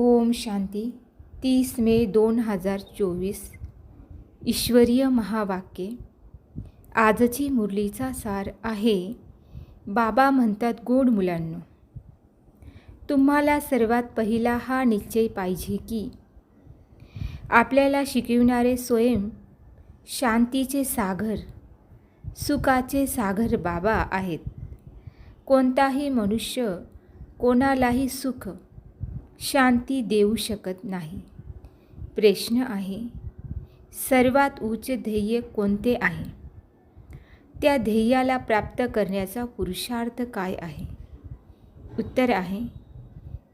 ओम शांती. तीस मे दोन हजार चोवीस. ईश्वरीय महावाक्ये. आजची मुरलीचा सार आहे. बाबा म्हणतात गोड मुलांनो तुम्हाला सर्वात पहिला हा निश्चय पाहिजे की आपल्याला शिकविणारे स्वयं शांतीचे सागर सुखाचे सागर बाबा आहेत. कोणताही मनुष्य कोणालाही सुख शांती देऊ शकत नाही. प्रश्न आहे सर्वात उच्च ध्येय कोणते आहे? त्या ध्येयाला प्राप्त करण्याचा पुरुषार्थ काय आहे? उत्तर आहे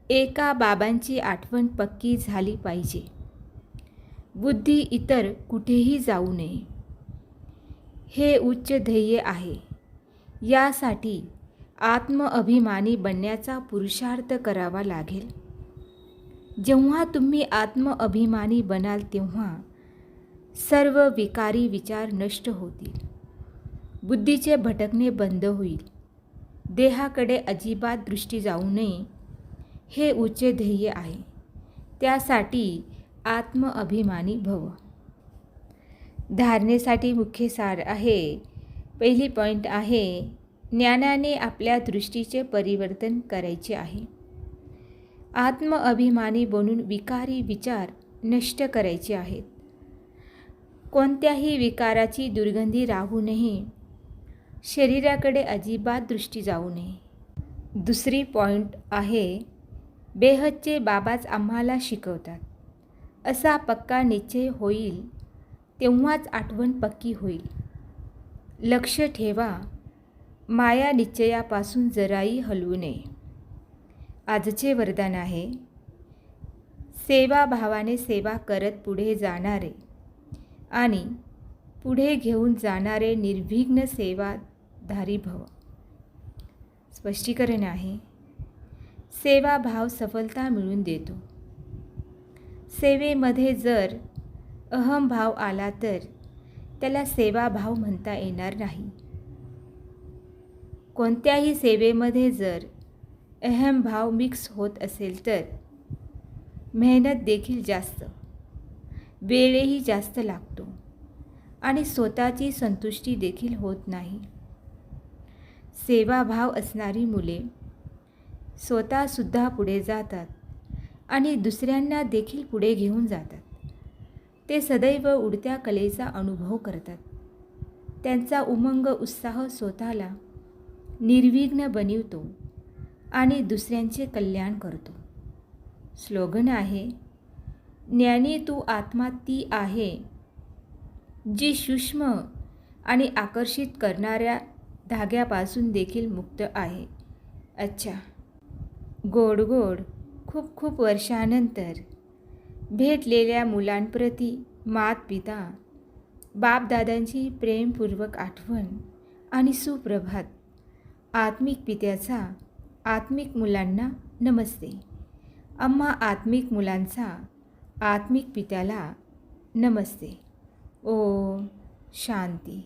एका बाबांची आठवण पक्की झाली पाहिजे. बुद्धी इतर कुठेही जाऊ नये. हे उच्च ध्येय आहे. यासाठी आत्मअभिमानी बनण्याचा पुरुषार्थ करावा लागेल. जेव्हा तुम्ही आत्मअभिमानी बनाल तेव्हा सर्व विकारी विचार नष्ट होतील. बुद्धीचे भटकणे बंद होईल. देहाकडे अजिबात दृष्टी जाऊ नये. हे उच्च ध्येय आहे. त्यासाठी आत्मअभिमानी भव. धारणेसाठी मुख्य सार आहे. पहिली पॉईंट आहे ज्ञानाने आपल्या दृष्टीचे परिवर्तन करायचे आहे. आत्मअभिमानी बनून विकारी विचार नष्ट करायचे आहेत. कोणत्याही विकाराची दुर्गंधी राहू नये. शरीराकडे अजिबात दृष्टी जाऊ नये. दुसरी पॉईंट आहे बेहदचे बाबाच आम्हाला शिकवतात. असा पक्का निश्चय होईल तेव्हाच आठवण पक्की होईल. लक्ष ठेवा माया निश्चयापासून जराही हलवू नये. आजचे वरदान आहे. सेवाभावाने सेवा करत पुढे जाणारे आणि पुढे घेऊन जाणारे निर्विघ्न सेवाधारी भव. स्पष्टीकरण आहे. सेवाभाव सफलता मिळून देतो. सेवेमध्ये जर अहमभाव आला तर त्याला सेवाभाव म्हणता येणार नाही. कोणत्याही सेवेमध्ये जर अहमभाव मिक्स होत असेल तर? मेहनत देखील जास्त. वेळही जास्त लागतो. आणि स्वतःची संतुष्टी देखील होत नाही. सेवाभाव असणारी मुले स्वतःसुद्धा पुढे जातात आणि दुसऱ्यांना देखील पुढे घेऊन जातात. ते सदैव उडत्या कलेचा अनुभव करतात. त्यांचा उमंग उत्साह स्वतःला निर्विघ्न बनवतो. आणि दुसऱ्यांचे कल्याण करतो. स्लोगन आहे ज्ञानी तू आत्मा ती आहे जी सूक्ष्म आणि आकर्षित करणाऱ्या धाग्यापासून देखील मुक्त आहे. अच्छा. गोड गोड खूप खूप वर्षानंतर भेटलेल्या मुलांप्रती मात पिता बापदादांची प्रेमपूर्वक आठवण आणि सुप्रभात. आत्मिक पित्याचा आत्मिक मुलांना नमस्ते. आम्हा आत्मिक मुलांचा आत्मिक पित्याला नमस्ते. ओम शांती.